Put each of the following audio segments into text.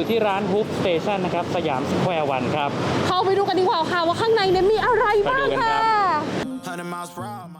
อยู่ที่ร้านฮุ p สเตชันนะครับ สยามสแควร์วันครับ เข้าไปดูกันดีกว่าค่ะว่าข้างในเนี่ยมีอะไรบ้างไปดูกันครัค่ะบ100 miles per hour.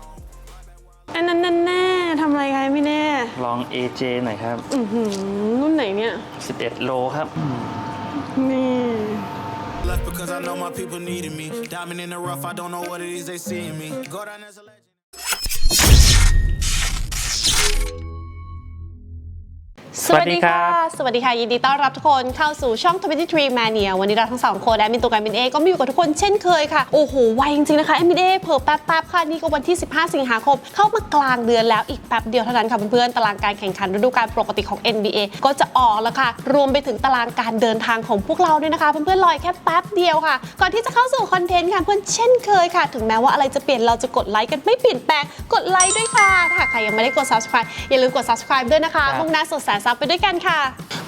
อันนั้นแน่ๆทำอะไรกันไม่แน่ ลอง AJ หน่อยครับ อื้อหือรุ่นไหนเนี่ย 11 โลครับ นี่ Left because I know my people needed me. Diamond in the rough, I don't know what it is they see in me. Go down as a legend. สวัสดีค่ะสวัสดีครับสวัสดีค่ะ ยินดีต้อนรับทุกคนเข้าสู่ช่อง 23 Mania วันนี้เราทั้งสองคนแอดมินตัวการมินเอก็มาอยู่กับทุกคนเช่นเคยค่ะ โอ้โห ไวจริง ๆ นะคะแอดมินเอเพิ่แป๊บๆค่ะ นี่ก็วันที่ 15 สิงหาคม เข้ามากลางเดือนแล้วอีกแป๊บเดียวเท่านั้นค่ะเพื่อนๆ ตารางการแข่งขันฤดูกาลปกติของ NBA ก็จะออกแล้วค่ะ รวมไปถึงตารางการเดินทางของพวกเราด้วยนะคะ เพื่อนๆรออีกแค่แป๊บเดียวค่ะ ก่อนที่จะเข้าสู่คอนเทนต์ค่ะเพื่อนเช่นเคยค่ะ ถึงแม้ว่าอะไรจะเปลี่ยนเราจะกดไลค์กันไม่เปลี่ยนแปลงกดไลค์ด้วยค่ะถ้าหากใครยังไม่ได้กด subscribe อย่าลืมกด subscribe ด้วยนะคะครับมุ่งหน้าสู่แสนซับไปด้วยกันค่ะ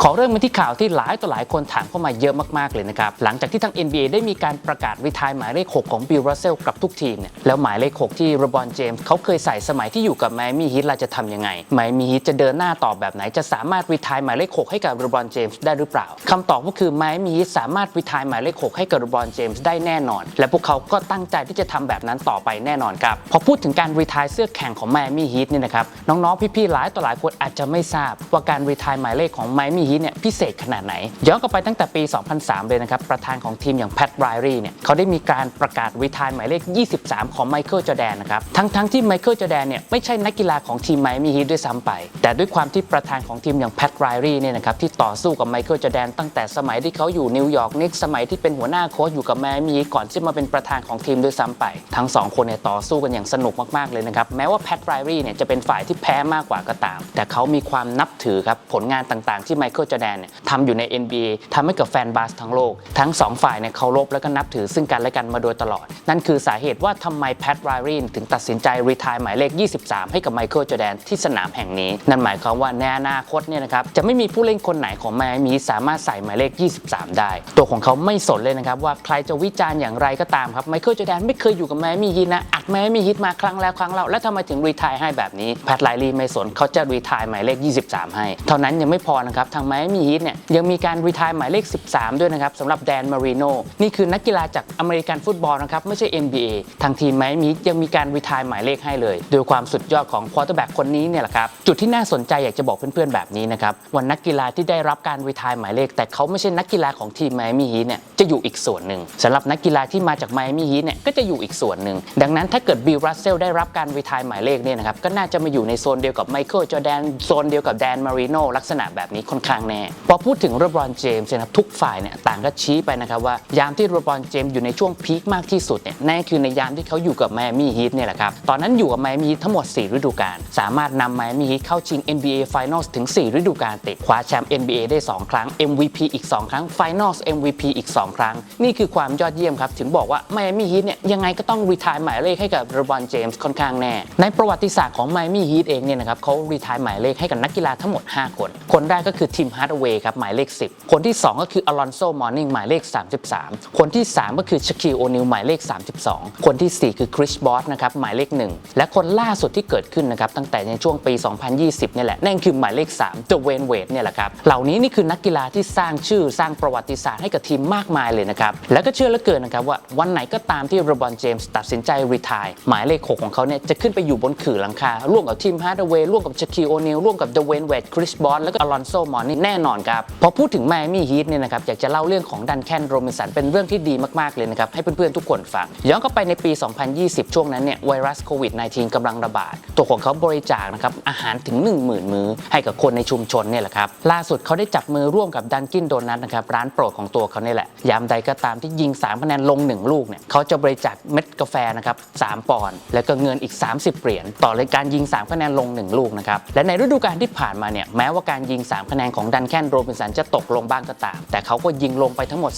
ขอเริ่มกันที่ข่าวที่หลายต่อหลายคนถามเข้ามาเยอะมากๆเลยนะครับ หลังจากที่ทั้ง NBA ได้มีการประกาศรีทายหมายเลข 6 ของบิลรัสเซลกับทุกทีมเนี่ยแล้วหมายเลข 6 ที่รบอนเจมส์เขาเคยใส่สมัยที่อยู่กับไมมี่ฮีทเราจะทำยังไงไมมี่ฮีทจะเดินหน้าต่อแบบไหนจะสามารถรีทายหมายเลข 6 ให้กับรบอนเจมส์ได้หรือเปล่าคำตอบก็คือไมมี่ฮีทสามารถรีทายหมายเลข 6 ให้กับรบอนเจมส์ได้แน่นอน และพวกเขาก็ตั้งใจที่จะทำแบบนั้นต่อไปแน่นอนครับพอพูดถึงการรีทายเสื้อแข่งของไมมี่ฮีทเนี่ยนะครับน้องๆพี่ๆหลายต่อหลายคนอาจจะไม่ทราบว่าการรีทายหมายเลขของไมอนี่ฮีทเนี่ยพิเศษขนาดไหน ย้อนกลับไปตั้งแต่ปี 2003 เลยนะครับ ประธานของทีมอย่างแพทไรรีเนี่ยเขาได้มีการประกาศรีทายหมายเลข 23 ของไมเคิลจอแดนนะครับ ทั้งๆที่ไมเคิลจอแดนเนี่ยไม่ใช่นักกีฬาของทีมไมอามี่ฮีทด้วยซ้ำไป แต่ด้วยความที่ประธานของทีมอย่างแพทไรรีเนี่ยนะครับที่ต่อสู้กับไมเคิลจอแดนตั้งแต่สมัยที่เขาอยู่นิวยอร์กนิกสมัยที่เป็นหัวหน้าโค้ชอยู่กับไมอามี่ฮีทก่อนที่มาเป็นประธานของทีมด้วยซ้ำไป ทั้งสองคนเนี่ยต่อสู้กันอย่างสนุกมากๆเลยนะครับแม้ว่าแพทไรรีเนี่ยจะเป็นฝ่ายที่แพ้มากกว่าก็ตาม แต่เขามีความนับถือครับผลงานต่างๆที่ไมเคิลจอแดนเนี่ยทำอยู่ใน NBA ทำให้กับแฟนบาสทั้งโลก ทั้งสองฝ่ายเนี่ยเคารพและก็นับถือซึ่งกันและกันมาโดยตลอด นั่นคือสาเหตุว่าทำไมแพทไรรีนถึงตัดสินใจรีทายหมายเลข 23 ให้กับไมเคิลจอแดนที่สนามแห่งนี้ นั่นหมายความว่าในอนาคตเนี่ยนะครับจะไม่มีผู้เล่นคนไหนของไมมี่สามารถใส่หมายเลข 23 ได้ ตัวของเขาไม่สนเลยนะครับว่าใครจะวิจารณ์อย่างไรก็ตามครับไมเคิลจอแดนไม่เคยอยู่กับไมมี่ฮีทนะอัดไมมี่ฮีทมาครั้งแล้วครั้งเล่าแล้วทำไมถึงรีทายให้แบบนี้แพทไรรีไม่สนเขาจะรีทายหมายเลข 23 ให้ เท่านั้นยังไม่พอนะครับทางไมอามี่ฮีทเนี่ยยังมีการรีทายหมายเลข 13 ด้วยนะครับสำหรับแดนมารีโนนี่คือนักกีฬาจากอเมริกันฟุตบอลนะครับไม่ใช่ NBA ทางทีมไมอามี่ยังมีการรีทายหมายเลขให้เลยโดยความสุดยอดของควอเตอร์แบ็กคนนี้เนี่ยแหละครับจุดที่น่าสนใจอยากจะบอกเพื่อนๆแบบนี้นะครับวันนักกีฬาที่ได้รับการรีทายหมายเลข แต่เขาไม่ใช่นักกีฬาของทีมไมอามี่ฮีทเนี่ยจะอยู่อีกส่วนหนึ่งสำหรับนักกีฬาที่มาจากไมอามี่ฮีทเนี่ยก็จะอยู่อีกส่วนหนึ่งดังนั้นถ้าเกิดบิลรัสเซลได้รับการรีทายหมายเลขเนี่ยนะครับก็น่าจะมาอยู่ในโซนเดียวกับไมเคิลจอแดนโซนเดียวกับแดนมารีโนลักษณะแบบนี้ค่อนข้างแน่พอพูดถึงเรบรอนเจมส์นะครับทุกฝ่ายเนี่ยต่างก็ชี้ไปนะครับว่ายามที่เรบรอนเจมส์อยู่ในช่วงพีคมากที่สุดเนี่ยนั่นคือในยามที่เขาอยู่กับไมอามี่ฮีทเนี่ยแหละครับตอนนั้นอยู่กับไมอามี่ฮีททั้งหมด 4 ฤดูกาลสามารถนำไมอามี่ฮีทเข้าชิง NBA Finals ถึง 4 ฤดูกาลติดคว้าแชมป์ NBA ได้ 2 ครั้ง MVP อีก 2 ครั้ง Finals MVP อีก 2 ครั้ง นี่คือความยอดเยี่ยมครับ ถึงบอกว่าไมอามี่ฮีทเนี่ยยังไงก็ต้องรีทายหมายเลขให้กับเรบรอนเจมส์ค่อนข้างแน่ ในประวัติศาสตร์ของไมอามี่ฮีทเองเนี่ยนะครับเขารีทายหมายเลขให้กับนักกีฬาทั้งหมด 5 คน คนแรกก็คือทีมฮาร์ดเวย์ครับหมายเลข 10 คนที่ 2 ก็คืออลอนโซมอร์นิงหมายเลข 33 คนที่ 3 ก็คือชคิลโอนิลหมายเลข 32 คนทีสี่ 4 คือคริสบอสนะครับหมายเลข 1 และคนล่าสุดที่เกิดขึ้นนะครับตั้งแต่ในช่วงปี 2020เนี่ยแหละนั่นคือหมายเลข3จเวนเวดเนี่ยแหละครับเหล่านี้นี่คือนักกีฬาที่สร้างชื่อสร้างประวัติศาสตร์ให้กับทีมมากมายเลยนะครับแล้วก็เชื่อเหลือเกินนะครับว่าวันไหนก็ตามที่เรบอนเจมส์ตัดสินใจรีทายหมายเลข 6 ของเขาเนี่ยจะขึ้นไปอยู่บนขื่อหลังคาร่วมกับทีมฮาร์ดเวย์ร่วมกับชคิลโอนิลร่วมกับเดเวนเวดคริสบอสแล้วก็อลอนโซมอร์นแน่นอนครับ พอพูดถึงไมอามี่ฮีทเนี่ยนะครับอยากจะเล่าเรื่องของดันแคนโรบินสันเป็นเรื่องที่ดีมากๆเลยนะครับให้เพื่อนๆทุกคนฟัง ย้อนกลับไปในปี 2020 ช่วงนั้นเนี่ยไวรัสโควิด -19 กำลังระบาด ตัวของเขาบริจาคนะครับอาหารถึง 10,000 มื้อ ให้กับคนในชุมชนเนี่ยแหละครับล่าสุดเขาได้จับมือร่วมกับดันกินโดนัทนะครับร้านโปรดของตัวเขาเนี่ยแหละยามใดก็ตามที่ยิง3คะแนนลง 1 ลูกเนี่ยเขาจะบริจาคเม็ดกาแฟนะครับ3ปอนด์แล้วก็เงินอีก 30เหรียญต่อรายการยิง3คะแนนลง 1 ลูกนะครับและในฤดูกาลที่ผ่านมาเนี่ยแม้ว่าการยิง3คะแนนของดันแคนโรบินสันจะตกลงบ้างก็ตาม แต่เขาก็ยิงลงไปทั้งหมด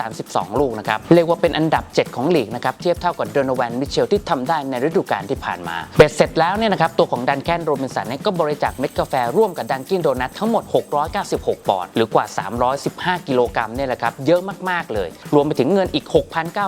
232 ลูกนะครับ เรียกว่าเป็นอันดับ 7 ของลีกนะครับ เทียบเท่ากับโดโนแวนมิเชลที่ทำได้ในฤดูกาลที่ผ่านมาเบ็ดเสร็จแล้วเนี่ยนะครับตัวของดันแคนโรบินสันเนี่ยก็บริจาคเม็ดกาแฟร่วมกับดันกินโดนัททั้งหมด 696 ปอนด์หรือกว่า 315 กิโลกรัมเนี่ยแหละครับเยอะมากๆเลย รวมไปถึงเงินอีก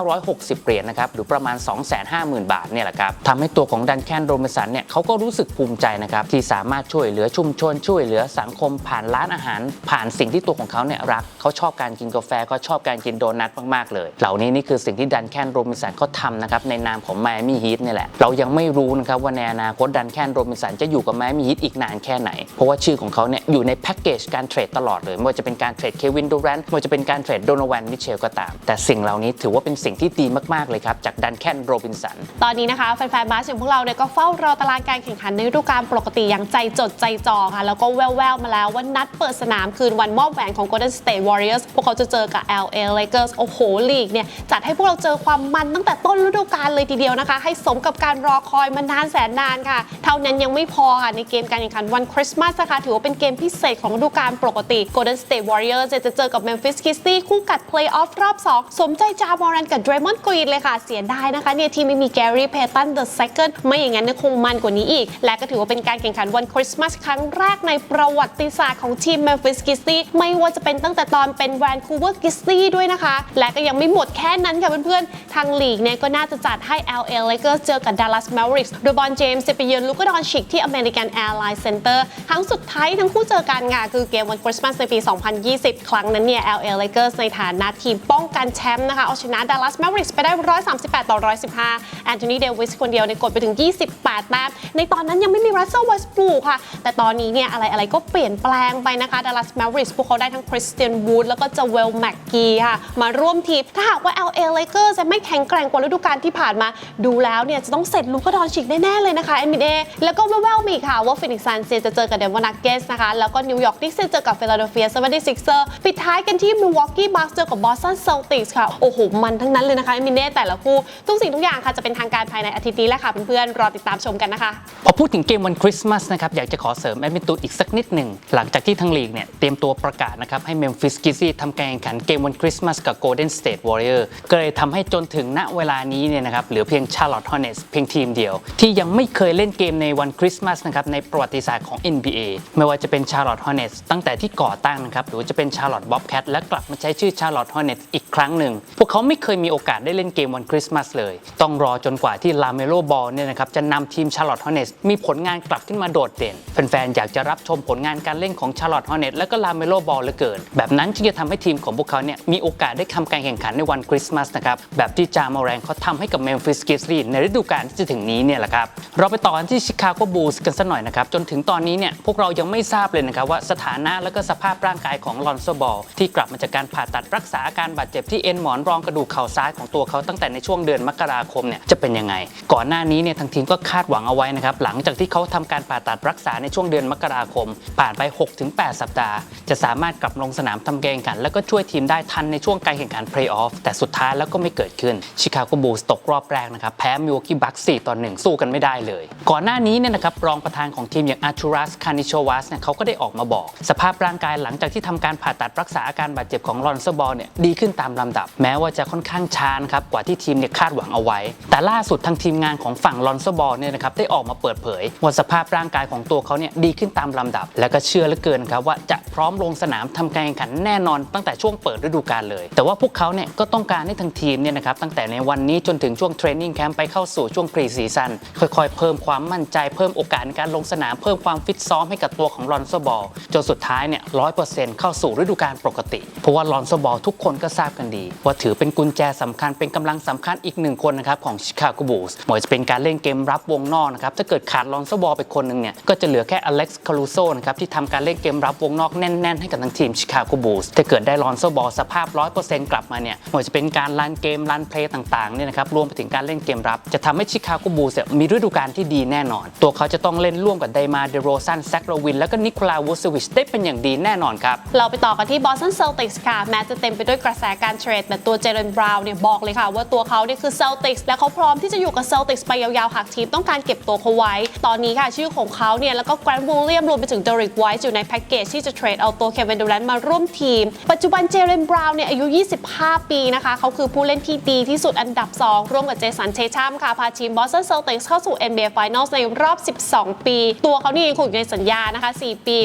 6,960 เหรียญนะครับหรือประมาณ 250,000 บาทเนี่ยแหละครับทำให้ตัวของดันแคนโรบินสันเนี่ยเขาก็รู้สึกภูมิใจนะครับที่สามารถช่วยเหลือชุมชนช่วยเหลือสังคมผ่านร้านอาหารผ่านสิ่งที่ตัวของเขาเนี่ยรักเขาชอบการกินกาแฟเขาชอบการกินโดนัทมากๆเลย เหล่านี้นี่คือสิ่งที่ดันแคนโรบินสันเขาทำนะครับในนามของไมอามี่ฮีทนี่แหละ เรายังไม่รู้นะครับว่าในอนาคตดันแคนโรบินสันจะอยู่กับไมอามี่ฮีทอีกนานแค่ไหน เพราะว่าชื่อของเขาเนี่ยอยู่ในแพ็กเกจการเทรดตลอดเลยไม่ว่าจะเป็นการเทรดเควินดูแรนต์ไม่ว่าจะเป็นการเทรดโดนแวนมิเชลก็ตาม แต่สิ่งเหล่านี้ถือว่าเป็นสิ่งที่ดีมากๆเลยครับจากดันแคนโรบินสันตอนนี้นะคะแฟนๆบาสอย่างพวกเราเนี่ยก็เฝ้ารอตารางการแข่งขันในฤดูกาลปกติอย่างใจจดใจจ่อค่ะแล้วก็แววๆมาแล้วว่านัดเปิดสนามคืนวันมอบแหวนของ Golden State Warriors พวกเขาจะเจอกับ LA Lakers โอ้โหลีกเนี่ยจัดให้พวกเราเจอความมันตั้งแต่ต้นฤดูกาลเลยทีเดียวนะคะ ให้สมกับการรอคอยมานานแสนนานค่ะ เท่านั้นยังไม่พอค่ะ ในเกมการแข่งขันวันคริสต์มาสนะคะถือว่าเป็นเกมพิเศษของฤดูกาลปกติ Golden State Warriors จะเจอกับ Memphis Grizzlies คู่กัด Playoff รอบ 2 สมใจจามอรันกับ Draymond Green เลยค่ะเสียดายนะคะเนี่ยที่ไม่มี Gary Payton the second ไม่อย่างนั้นคงมันกว่านี้อีก และก็ถือว่าเป็นการแข่งขันวันคริสต์มาสครั้งแรกในประวัติศาสตร์ของทีม Memphis Grizzlies ไม่ว่าจะเป็นตั้งแต่ตอนเป็น Vancouver Grizzlies ด้วยนะคะ และก็ยังไม่หมดแค่นั้นค่ะเพื่อนๆ ทางลีกเนี่ยก็น่าจะจัดให้ LA Lakers เจอกับ Dallas Mavericks โดยบอลเจมส์จะไปเยือนลูกดอนชิกที่ American Airlines Center ครั้งสุดท้ายทั้งคู่เจอกันค่ะคือเกมวันคริสต์มาสในปี 2020 ครั้งนั้นเนี่ย LA Lakers ในฐานะทีมป้องกันแชมป์นะคะเอาชนะ Dallas Mavericks ไปได้ 138 ต่อ 115แอนโทนีเดวิสคนเดียวในกดไปถึง 28 แต้มในตอนนั้นยังไม่มี Russell Westbrook ค่ะ แต่ตอนนี้เนี่ยอะไรอะไรๆก็เปลี่ยนแปลงไปนะคะ Dallas Mavericks พวกเขาได้ทั้ง Christian Wood แล้วก็ Joel McGee ค่ะ มาร่วมทีม ถ้าหากว่า LA Lakers จะไม่แข็งแกร่งกว่าฤดูกาลที่ผ่านมา ดูแล้วเนี่ย จะต้องเสร็จลูกดอนชิกแน่ ๆ เลยนะคะ NBA แล้วก็แว่วๆมีข่าวว่า Phoenix Suns จะเจอกับ Denver Nuggets นะคะ แล้วก็ New York Knicks จะเจอกับ Philadelphia 76ers ปิดท้ายกันที่ Milwaukee Bucks เจอกับ Boston Celtics ค่ะโอ้โหมันทั้งนั้นเลยนะคะ NBA แต่ละคู่ทุกสิ่งทุกอย่างค่ะจะเป็นทางการภายในอาทิตย์นี้แหละค่ะเพื่อนๆรอติดตามชมกันนะคะพอพูดถึงเกมวันคริสต์มาสนะครับอยากจะขอเสริมแอดมินตูอีกสักนิดหนึ่งหลังจากที่ทั้งลีกเนี่ยเตรียมตัวประกาศนะครับให้เมมฟิสกิซี่ทำการแข่งขันเกมวันคริสต์มาสกับโกลเด้นสเตทวอริเออร์ก็เลยทำให้จนถึงณเวลานี้เนี่ยนะครับเหลือเพียงชาร์ลอตต์ฮอ n เนสเพียงทีมเดียว ที่ยังไม่เคยเล่นเกมในวันคริสต์มาสนะครับในประวัติศาสตร์ของ NBA ไม่ว่าจะเป็นชาร์ลอตต์ฮอ n เนสตั้งแต่ที่ก่อตั้งนะครับหรือจะเป็นชาร์ลอตต์บ๊อบแคทและกลับมาใช้ชื่อชาร์ลอตต์ฮอ n เนสอีกครั้งหนึ่งพวกเขาไม่เคยมีโอกาสได้เล่นเกมวันคริสต์มาสเลย ต้องรอจนกว่าที่ลาเมโลบอลเนี่ยนะครับจะนำทีมชาร์ลอตฮอเนสมีผลงานกลับขึ้นมาโดดเด่นแฟนๆอยากจะรับชมผลงานการเล่นของชาร์ลอตฮอเนสและก็ลาเมโลบอลเหลือเกิน แบบนั้นจึงจะทำให้ทีมของพวกเขาเนี่ยมีโอกาสได้ทำการแข่งขันในวันคริสต์มาสนะครับแบบที่จามอแรงเขาทำให้กับเมมฟิสกิสรีในฤดูกาลที่จะถึงนี้เนี่ยแหละครับเราไปต่อกันที่ชิคาโกบูลส์กันสักหน่อยนะครับจนถึงตอนนี้เนี่ยพวกเรายังไม่ทราบเลยนะครับว่าสถานะและก็สภาพร่างกายของลอนโซบอลที่กลับมาจากการผ่าตัดรักษาอาการบาดเจ็บที่เอ็นหมอนรองกระดูกเข่าซ้ายของตัวเขาตั้งแต่ในช่วงเดือนมกราคมเนี่ยจะเป็นยังไง ก่อนหน้านี้เนี่ยทางทีมก็คาดหวังเอาไว้นะครับหลังจากที่เขาทำการผ่าตัดรักษาในช่วงเดือนมกราคม ผ่านไป 6-8สัปดาห์ จะสามารถกลับลงสนามทำการแข่งขัน แล้วก็ช่วยทีมได้ทันในช่วงการแข่งขันเพลย์ออฟแต่สุดท้ายแล้วก็ไม่เกิดขึ้นชิคาโกบูลส์ตกรอบแรกนะครับแพ้มิวกี้บัค4ต่อ1สู้กันไม่ได้เลย ก่อนหน้านี้เนี่ยนะครับรองประธานของทีมอย่างอาร์ทูรัสคานิโชวัสเนี่ยเขาก็ได้ออกมาบอก สภาพร่างกายหลังจากที่ทำการผ่าตัดรักษาอาการบาดเจ็บของลอนโซบอลเนี่ยดีขึ้นตามลำดับ แม้ว่าจะค่อนข้างช้านครับกว่าที่ทีมเนี่ยคาดหวังเอาไว้ แต่ล่าสุดทางทีมงานของฝั่งลอนโซบอลเนี่ยนะครับได้ออกมาเปิดเผยว่าสภาพร่างกายของตัวเขาเนี่ยดีขึ้นตามลำดับ และก็เชื่อเหลือเกินครับว่าจะพร้อมลงสนามทำการแข่งขันแน่นอนตั้งแต่ช่วงเปิดฤดูกาลเลย แต่ว่าพวกเขาเนี่ยก็ต้องการให้ทางทีมเนี่ยนะครับตั้งแต่ในวันนี้จนถึงช่วงเทรนนิ่งแคมป์ไปเข้าสู่ช่วงพรีซีซั่นค่อยๆ เพิ่มความมั่นใจเพิ่มโอกาสในการลงสนามเพิ่มความฟิตซ้อมให้กับตัวของลอนโซบอลจนสุดท้ายเนี่ยร้อยเปอร์เซ็นต์เข้าสู่ฤดูกาลปกติ เพราะว่าลอนโซบอลทุกคนก็ทราบกันดี ว่าถือเป็นกุญแจสำคัญเป็นกำลังสำคัญอีกหนึ่งคนนะครับของชิคาโกบูลส์ไม่ว่าจะเป็นการเล่นเกมรับวงนอกนะครับถ้าเกิดขาดลอนโซบอลไปคนหนึ่งเนี่ยก็จะเหลือแค่อเล็กซ์คารูโซนะครับที่ทำการเล่นเกมรับวงนอกแน่น ๆ ให้กับทางทีมชิคาโกบูลส์ถ้าเกิดได้ลอนโซบอลสภาพ 100%กลับมาเนี่ยไม่ว่าจะเป็นการรันเกมรันเพลย์ต่างๆเนี่ยนะครับรวมไปถึงการเล่นเกมรับ จะทำให้ชิคาโกบูลส์มีฤดูกาลที่ดีแน่นอน ตัวเขาจะต้องเล่นร่วมกับไดมาเดโรซันแซคโรวิน แล้วก็นิโคลาวูซวิชได้เป็นอย่างดีแน่นอนครับเราไปต่อกันที่ Boston Celtics ค่ะแม้จะเต็มไปด้วยกระแสการเทรดแต่ตัวเจเรนบราวน์เนี่ยบอกเลยค่ะ ว่าตัวเขาเนี่ยคือ Celtics และเขาพร้อมที่จะอยู่กับ Celtics ไปยาวๆหากทีมต้องการเก็บตัวเขาไว้ ตอนนี้ค่ะชื่อของเขาเนี่ยแล้วก็แกรนด์วูเลียมรวมไปถึงเดริกไวท์อยู่ในแพ็กเกจที่จะเทรดเอาตัวเควินดูแรนต์มาร่วมทีม ปัจจุบันเจเรนบราวน์เนี่ยอายุ 25 ปีนะคะ เขาคือผู้เล่นที่ดีที่สุดอันดับ 2 ร่วมกับเจสันเทชัมค่ะ พาทีมบอสตันเซลติกส์เข้าสู่ NBA Finals ในรอบ 12 ปี ตัวเขานี่ยังคงอยู่ในสัญญานะคะ 4 ปี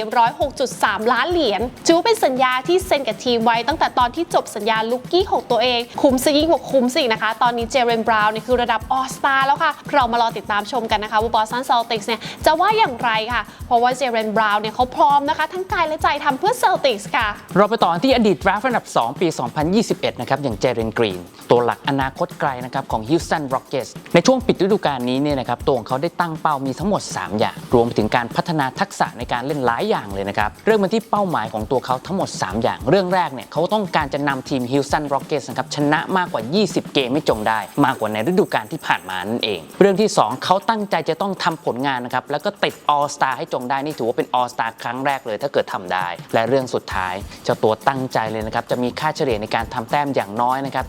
106.3 ล้านเหรียญถือว่าเป็นสัญญาที่เซ็นกับทีมไว้ตั้งแต่ตอนที่จบสัญญาลุกกี้ของตัวเอง คุ้มซะยิ่งกว่าคุ้มสินะคะ ตอนนี้เจเรนบราวน์เนี่ยคือระดับออสตาแล้วค่ะ เรามารอติดตามชมกันนะคะว่าบอสตันเซลติกส์เนี่ยจะว่าอย่างไรค่ะ เพราะว่าเจเรนบราวน์เนี่ยเขาพร้อมนะคะทั้งกายและใจทำเพื่อเซลติกส์ค่ะ เราไปต่อที่อดีตดราฟต์อันดับ 2 ปี 2021 นะครับ อย่างเจเรนกรีน ตัวหลักอนาคตไกลนะครับของ Houston Rockets ในช่วงปิดฤดูกาลนี้เนี่ยนะครับตัวของเขาได้ตั้งเป้ามีทั้งหมด 3 อย่าง รวมไปถึงการพัฒนาทักษะในการเล่นหลายอย่างเลยนะครับเริ่มมาที่เป้าหมายของตัวเขาทั้งหมด 3 อย่าง เรื่องแรกเนี่ยเขาต้องการจะนำทีม Houston Rockets นะครับชนะมากกว่า 20 เกมไม่จงได้ มากกว่าในฤดูกาลที่ผ่านมานั่นเอง เรื่องที่ 2 เขาตั้งใจจะต้องทำผลงานนะครับแล้วก็ติด All Star ให้จงได้นี่ถือว่าเป็น All Star ครั้งแรกเลยถ้าเกิดทำได้ และเรื่องสุดท้าย เจ้าตัวตั้งใจเลยนะครับ จะมีค่าเฉลี่ยในการทำแต้มอย่างน้อยนะครับ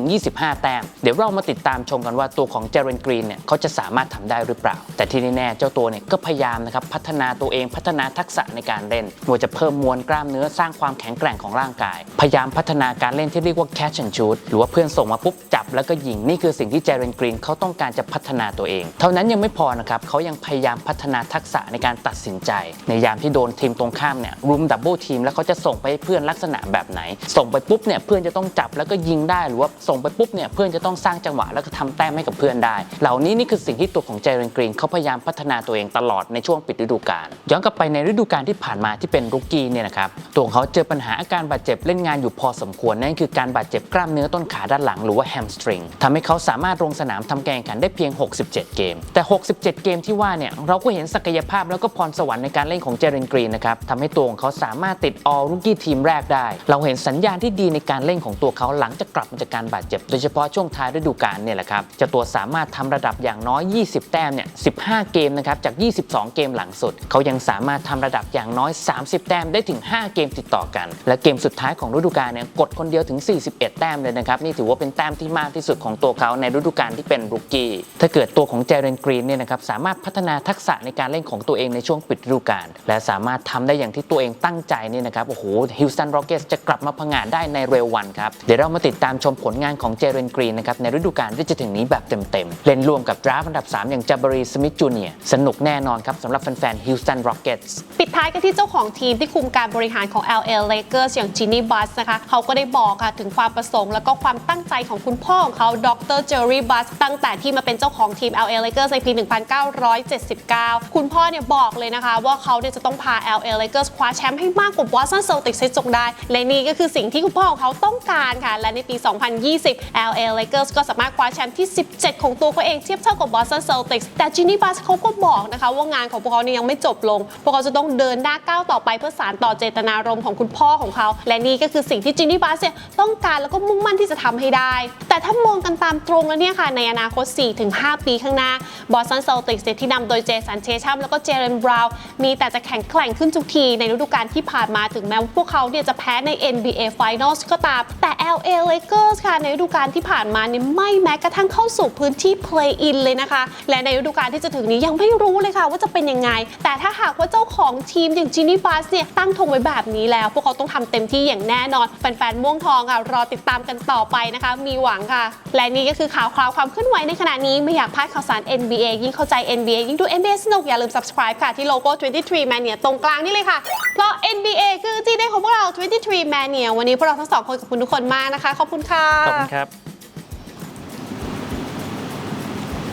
20-25 แต้ม เดี๋ยวเรามาติดตามชมกันว่าตัวของเจเรนกรีนเนี่ยเขาจะสามารถทำได้หรือเปล่า แต่ที่แน่ๆเจ้าตัวเนี่ยก็พยายามนะครับพัฒนาตัวเองพัฒนาทักษะในการเล่นไม่ว่าจะเพิ่มมวลกล้ามเนื้อสร้างความแข็งแกร่งของร่างกาย พยายามพัฒนาการเล่นที่เรียกว่า catch and shoot หรือว่าเพื่อนส่งมาปุ๊บจับแล้วก็ยิงนี่คือสิ่งที่เจเรนกรีนเขาต้องการจะพัฒนาตัวเอง เท่านั้นยังไม่พอนะครับเขายังพยายามพัฒนาทักษะในการตัดสินใจ ในยามที่โดนทีมตรงข้ามเนี่ยรุมดับเบิลทีมแล้วเขาจะส่งไปให้เพื่อนลักษณะแบบไหน ส่งไปปุ๊บเนี่ยเพื่อนจะต้องจับแล้วก็ยิงได้หรือว่าส่งไปปุ๊บเนี่ยเพื่อนจะต้องสร้างจังหวะแล้วก็ทำแต้มให้กับเพื่อนได้ เหล่านี้นี่คือสิ่งที่ตัวของเจเรนกรีนเขาพยายามพัฒนาตัวเองตลอดในช่วงปิดฤดูกาลย้อนกลับไปในฤดูกาลที่ผ่านมาที่เป็นรุกกี้เนี่ยนะครับตัวของเขาเจอปัญหาอาการบาดเจ็บเล่นงานอยู่พอสมควรนั่นคือการบาดเจ็บกล้ามเนื้อต้นขาด้านหลังหรือว่าแฮมสตริงทำให้เขาสามารถลงสนามทำกาแข่งขันได้เพียง 67 เกม แต่ 67 เกมที่ว่าเนี่ยเราก็เห็นศักยภาพแล้วก็พรสวรรค์ในการเล่นของเจเรนกรีนนะครับทำให้ตัวของเขาสามารถติดออรุกี้ทีมแรกได้ เราเห็นสัญญาณที่ดีในการเล่นของตัวเขาหลังจากกลับมาจากการบาดเจ็บ โดยเฉพาะช่วงท้ายฤดูกาลเนี่ยแหละครับจะตัวสามารถทำระดับอย่างน้อย 20 แต้มเนี่ย 15 เกมนะครับจาก 22 เกมหลังสุด เขายังสามารถทำระดับอย่างน้อย 30 แต้มได้ถึง 5 เกมติดต่อกัน และเกมสุดท้ายของฤดูกาลเนี่ยกดคนเดียวถึง 41 แต้มเลยนะครับนี่ถือว่าเป็นแต้มที่มากที่สุดของตัวเขาในฤดูกาลที่เป็นรุกกี้ถ้าเกิดตัวของเจเรนกรีนเนี่ยนะครับสามารถพัฒนาทักษะในการเล่นของตัวเองในช่วงปิดฤดูกาลและสามารถทำได้อย่างที่ตัวเองตั้งใจเนี่ยนะครับโอ้โหฮิลสตันร็อกเก็ตจะกลับมาพังงาดได้ในเร็ววันครับเดี๋ยวเรามาติดตามชมผลงานของเจเรนกรีนนะครับในฤดูกาลที่จะถึงนี้แบบเต็มๆเล่นร่วมกับดราฟอันดับ 3 อย่างจาบารีสมิธจูเนียสนุกแน่นอนครับสำหรับแฟนๆฮิลสตันร็อกเก็ตปิดท้ายกันที่เจ้าของทีมที่คุมการบริหารของ LA Lakers อย่างจินนี่บัสนะคะเขาก็ได้บอกค่ะถึงความประสงค์ และก็ความตั้งใจของคุณพ่อของเขาดรเจอรี่บัสตั้งแต่ที่มาเป็นเจ้าของทีม LA Lakers ในปี 1979 คุณพ่อเนี่ยบอกเลยนะคะว่าเขาเนี่ยจะต้องพา LA Lakers คว้าแชมป์ให้มากกว่า Boston Celtics ให้จงได้ และนี่ก็คือสิ่งที่คุณพ่อของเขาต้องการค่ะ และในปี 2020 LA Lakers ก็สามารถคว้าแชมป์ที่ 17 ของตัวเขาเองเทียบเท่ากับ Boston Celtics แต่จินนี่บัสเขาก็บอกนะคะว่างานของพวกเขาเนี่ยยังไม่จบลง พวกเขาจะต้องเดินหน้าก้าวต่อไปเพื่อสานต่อเจตนารมณ์ของคุณพ่อของเขา และนี่ก็คือสิ่งที่จินนี่บัสเนี่ยต้องการแล้วก็มุ่งมั่นที่จะทำให้ได้ แต่ถ้ามองกันตามตรงแล้วเนี่ยค่ะในอนาคต 4-5 ปีข้างหน้า Boston Celtics เนี่ยที่นำโดยเจสันเชชัมแล้วก็เจเรนบราวน์มีแต่จะแข็งแกร่งขึ้นทุกทีในฤดูกาลที่ผ่านมาถึงแม้ว่าพวกเขาเนี่ยจะแพ้ใน NBA Finals ก็ตาม แต่ LA Lakers ค่ะในฤดูกาลที่ผ่านมาเนี่ยไม่แม้กระทั่งเข้าสู่พื้นที่ play in เลยนะคะ และในฤดูกาลที่จะถึงนี้ยังไม่รู้เลยค่ะว่าจะเป็นยังไง แต่ถ้าหากว่าเจ้าของทีมอย่างจินนี่บัสเนี่ยตั้งธงไว้แบบนี้แล้ว พวกเขาต้องทำเต็มที่อย่างแน่นอนแฟนๆม่วงทองค่ะรอติดตามกันต่อไปนะคะ มีหวังค่ะ และนี่ก็คือข่าวคราวความเคลื่อนไหวในขณะนี้ไม่อยากพลาดข่าวสาร NBA ยิ่งเข้าใจ NBA ยิ่งดู NBA สนุกอย่าลืม subscribe ค่ะที่โลโก้ 23 Mania ตรงกลางนี้เลยค่ะ เพราะ NBA คือที่ได้ของพวกเรา 23 Mania วันนี้พวกเราทั้งสองคนขอบคุณทุกคนมากนะคะ ขอบคุณค่ะ ขอบคุณครับ